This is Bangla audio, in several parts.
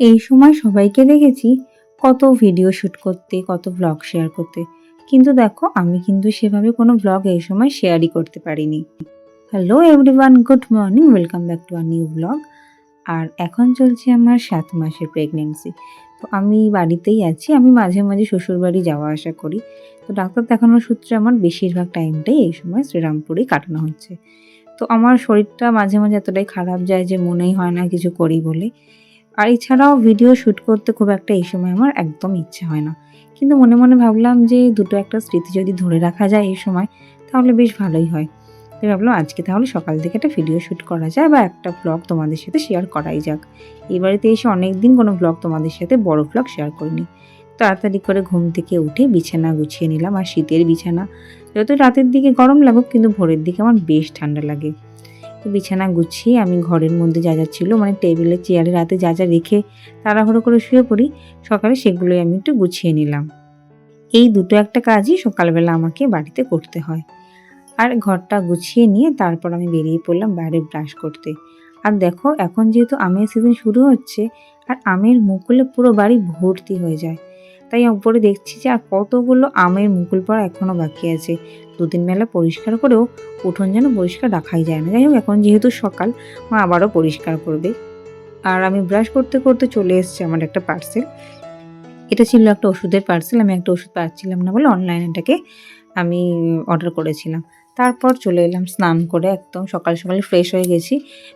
এই সময় সবাইকে দেখেছি কত ভিডিও শ্যুট করতে, কত ব্লগ শেয়ার করতে। কিন্তু দেখো, আমি কিন্তু সেভাবে কোনো ব্লগ এই সময় শেয়ারই করতে পারিনি। Hello everyone good morning welcome back to our new blog আর এখন চলছে আমার সাত মাসের প্রেগনেন্সি তো আমি বাড়িতেই আছি, আমি মাঝে মাঝে শ্বশুরবাড়ি যাওয়া আসা করি। তো ডাক্তার দেখানোর সূত্রে আমার বেশিরভাগ টাইমটাই এই সময় শ্রীরামপুরেই কাটানো হচ্ছে। তো আমার শরীরটা মাঝে মাঝে এতটাই খারাপ যায় যে মনেই হয় না কিছু করি বলে। আর এছাড়াও ভিডিও শ্যুট করতে খুব একটা এই সময় আমার একদম ইচ্ছে হয় না। কিন্তু মনে মনে ভাবলাম যে দুটো একটা স্মৃতি যদি ধরে রাখা যায় এই সময়, তাহলে বেশ ভালোই হয়। তাই ভাবলাম আজকে তাহলে সকাল থেকে একটা ভিডিও শ্যুট করা যায় বা একটা ব্লগ তোমাদের সাথে শেয়ার করাই যাক। এই বাড়িতে এসে অনেক দিন কোনো ব্লগ তোমাদের সাথে বড় ব্লগ শেয়ার করিনি। তাড়াতাড়ি করে ঘুম থেকে উঠে বিছানা গুছিয়ে নিলাম আর শীতের বিছানা। যত রাতের দিকে গরম লাগুক, কিন্তু ভোরের দিকে আমার বেশ ঠান্ডা লাগে। তো বিছানা গুছিয়ে আমি ঘরের মধ্যে যা যা ছিল মানে টেবিলে, চেয়ারে রাতে যা যা রেখে তাড়াহুড়ো করে শুয়ে পড়ি, সকালে সেগুলোই আমি একটু গুছিয়ে নিলাম। এই দুটো একটা কাজই সকালবেলা আমাকে বাড়িতে করতে হয়। আর ঘরটা গুছিয়ে নিয়ে তারপর আমি বেরিয়ে পড়লাম বাইরে ব্রাশ করতে। আর দেখো, এখন যেহেতু আমের সিজন শুরু হচ্ছে, আর আমের মুকুলে পুরো বাড়ি ভর্তি হয়ে যায়। তাই ওপরে দেখছি যে আর কতগুলো আমের মুকুল পড়া এখনও বাকি আছে। দুদিন বেলা পরিষ্কার করেও উঠোন যেন পরিষ্কার রাখাই যায় না। যাই হোক, এখন যেহেতু সকাল, মা আবারও পরিষ্কার করবে। আর আমি ব্রাশ করতে করতে চলে এসছে আমার একটা পার্সেল এটা ছিল একটা ওষুধের পার্সেল আমি একটা ওষুধ পাচ্ছিলাম না বলে অনলাইনে এটাকে আমি অর্ডার করেছিলাম। তারপর চলে এলাম স্নান করে, একদম সকাল সকালে ফ্রেশ হয়ে গেছি।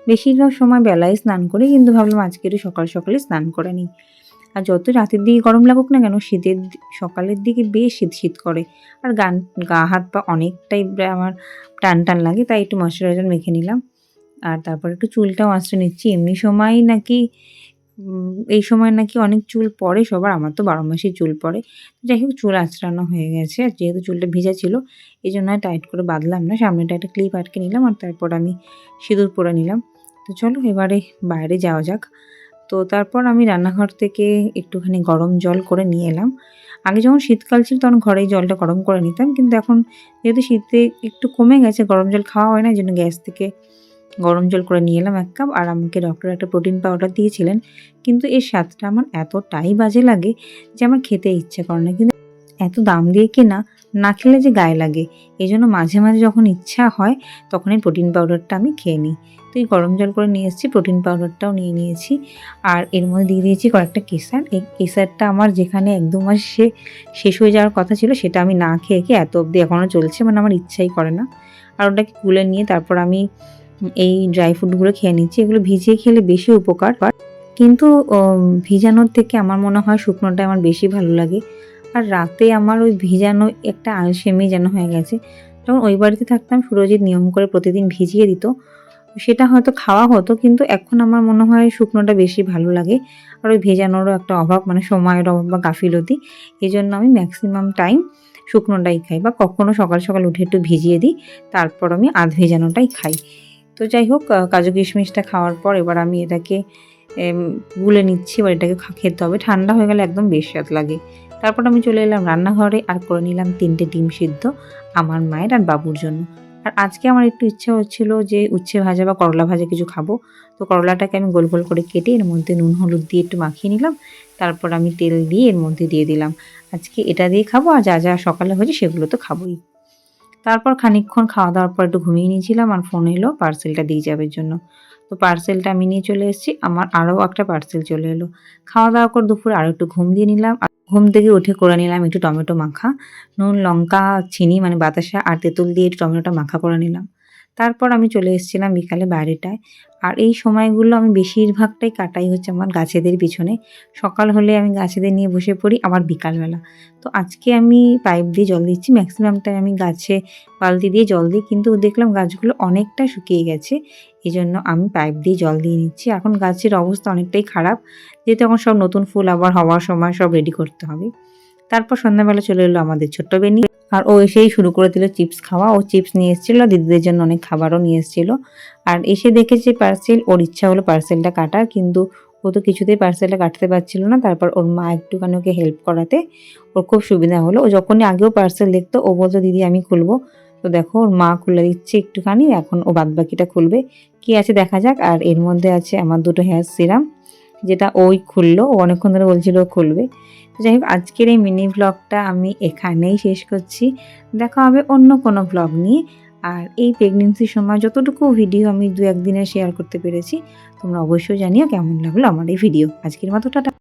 বেশিরভাগ সময় বেলায় স্নান করি, কিন্তু ভাবলাম আজকে একটু সকাল সকালে স্নান করে নিই। আর যত রাতের দিকে গরম লাগুক না কেন, শীতের সকালের দিকে বেশ শীত শীত করে। আর গান, গা, হাত পা অনেকটাই আমার টান টান লাগে, তাই একটু ময়শ্চারাইজার মেখে নিলাম। আর তারপর একটু চুলটাও আঁচড়ে নিচ্ছি। এমনি সময় নাকি এই সময় নাকি অনেক চুল পড়ে, সবার, আমার তো বারো মাসই চুল পড়ে। যাই হোক, চুল আঁচড়ানো হয়ে গেছে। আর যেহেতু চুলটা ভিজা ছিল, এই জন্য টাইট করে বাঁধলাম না। সামনেটা একটা ক্লিপ আটকে নিলাম, আর তারপর আমি সিঁদুর পরে নিলাম। তো চলো, এবারে বাইরে যাওয়া যাক। তো তারপর আমি রান্নাঘর থেকে একটুখানি গরম জল করে নিয়ে এলাম। আগে যখন শীতকাল ছিল তখন ঘরেই জলটা গরম করে নিতাম, কিন্তু এখন যেহেতু শীতে একটু কমে গেছে, গরম জল খাওয়া হয় না জন্য গ্যাস থেকে গরম জল করে নিয়ে এলাম এক কাপ। আর আমাকে ডক্টর একটা প্রোটিন পাউডার দিয়েছিলেন, কিন্তু এর স্বাদটা আমার এতটাই বাজে লাগে যে আমার খেতে ইচ্ছে করে না। কিন্তু এত দাম দিয়ে কেনা না খেলে যে গায়ে লাগে। এই জন্য মাঝে মাঝে যখন ইচ্ছা হয় তখন এই প্রোটিন পাউডারটা আমি খেয়ে নিই। তো এই গরম জল করে নিয়ে এসেছি প্রোটিন পাউডারটাও নিয়ে নিয়েছি। আর এর মধ্যে দিয়ে দিয়েছি কয়েকটা কেসার। এই কেসারটা আমার যেখানে এক দু মাস সে, শেষ হয়ে যাওয়ার কথা ছিল, সেটা আমি না খেয়ে খেয়ে এত অবধি এখনও চলছে মানে আমার ইচ্ছাই করে না। আর ওটাকে কুলে নিয়ে তারপর আমি এই ড্রাই ফ্রুটগুলো খেয়ে নিচ্ছি। এগুলো ভিজিয়ে খেলে বেশি উপকার কিন্তু ভিজানোর থেকে আমার মনে হয় শুকনোটা আমার বেশি ভালো লাগে। আর রাতে আমার ওই ভিজানো একটা আলসেমি যেন হয়ে গেছে। যখন ওই বাড়িতে থাকতাম, সুরজিৎ নিয়ম করে প্রতিদিন ভিজিয়ে দিত। সেটা হয়তো খাওয়া হতো, কিন্তু এখন আমার মনে হয় শুকনোটা বেশি ভালো লাগে। আর ওই ভেজানোরও একটা অভাব মানে সময়ের অভাব বা গাফিলতি। এই জন্য আমি ম্যাক্সিমাম টাইম শুকনোটাই খাই বা কখনো সকাল সকাল উঠে একটু ভিজিয়ে দিই, তারপর আমি আধ ভেজানোটাই খাই। তো যাই হোক কাজু কিশমিশটা খাওয়ার পর এবার আমি এটাকে গুলে নিচ্ছি, এবার এটাকে খেতে হবে। ঠান্ডা হয়ে গেলে একদম বেশ স্বাদ লাগে। তারপর আমি চলে এলাম রান্নাঘরে আর করে নিলাম তিনটে ডিম সিদ্ধ আমার মায়ের আর বাবুর জন্য। আর আজকে আমার একটু ইচ্ছা হচ্ছিল যে উচ্ছে ভাজা বা করলা ভাজা কিছু খাব। তো করলাটাকে আমি গোল গোল করে কেটে এর মধ্যে নুন, হলুদ দিয়ে একটু মাখিয়ে নিলাম। তারপর আমি তেল দিয়ে এর মধ্যে দিয়ে দিলাম। আজকে এটা দিয়ে খাব আর যা যা সকালে হয়েছে সেগুলো তো খাবোই। তারপর খানিকক্ষণ খাওয়া দাওয়ার পর একটু ঘুমিয়ে নিয়েছিলাম আর ফোন এলো পার্সেলটা দিয়ে যাবে জন্য। তো পার্সেলটা আমি নিয়ে চলে এসেছি, আমার আরও একটা পার্সেল চলে এলো। খাওয়া দাওয়া করে দুপুরে আরও একটু ঘুম দিয়ে নিলাম ঘুম থেকে উঠে করে নিলাম একটু টমেটো মাখা, নুন, লঙ্কা, চিনি মানে বাতাসা আর তেঁতুল দিয়ে একটু টমেটোটা মাখা করে নিলাম। তারপর আমি চলে এসেছিলাম বিকালে বাইরেটায় আর এই সময়গুলো আমি বেশিরভাগটাই কাটাই হচ্ছে আমার গাছেদের পিছনে। সকাল হলে আমি গাছেদের নিয়ে বসে পড়ি, আবার বিকালবেলা। তো আজকে আমি পাইপ দিয়ে জল দিচ্ছি ম্যাক্সিমাম টাইম আমি গাছে বালতি দিয়ে জল দিই, কিন্তু দেখলাম গাছগুলো অনেকটা শুকিয়ে গেছে। এই জন্য আমি পাইপ দিয়ে জল দিয়ে নিচ্ছি। এখন গাছের অবস্থা অনেকটাই খারাপ, যেহেতু এখন সব নতুন ফুল আবার হওয়ার সময় সব রেডি করতে হবে। তারপর সন্ধ্যাবেলা চলে এলো আমাদের ছোট্ট বেনি। আর ও এসেই শুরু করে দিল চিপস খাওয়া। ও চিপস নিয়ে এসেছিল দিদিদের জন্য অনেক খাবারও নিয়ে এসেছিল। আর এসে দেখেছে পার্সেল, ওর ইচ্ছা হলো পার্সেলটা কাটার, কিন্তু ও তো কিছুতেই পার্সেলটা কাটতে পারছিল না। তারপর ওর মা একটুখানি ওকে হেল্প করাতে ওর খুব সুবিধা হলো। ও যখনই আগেও পার্সেল দেখতো, ও বলতো, দিদি, আমি খুলবো। তো দেখো, ওর মা খুলে দিচ্ছে একটুখানি। এখন ও বাদবাকিটা খুলবে। কি আছে দেখা যাক। আর এর মধ্যে আছে আমার দুটো হেয়ার সিরাম যেটা ওই খুললো, ও অনেকক্ষণ ধরে বলছিল খুলবে। তো যাই হোক, আজকের এই মিনি ব্লগটা আমি এখানেই শেষ করছি। দেখা হবে অন্য কোনো ব্লগ নিয়ে। আর এই প্রেগনেন্সির সময় যতটুকু ভিডিও আমি দু একদিনে শেয়ার করতে পেরেছি, তোমরা অবশ্যই জানিও কেমন লাগল আমার এই ভিডিও আজকের মতো, টাটা।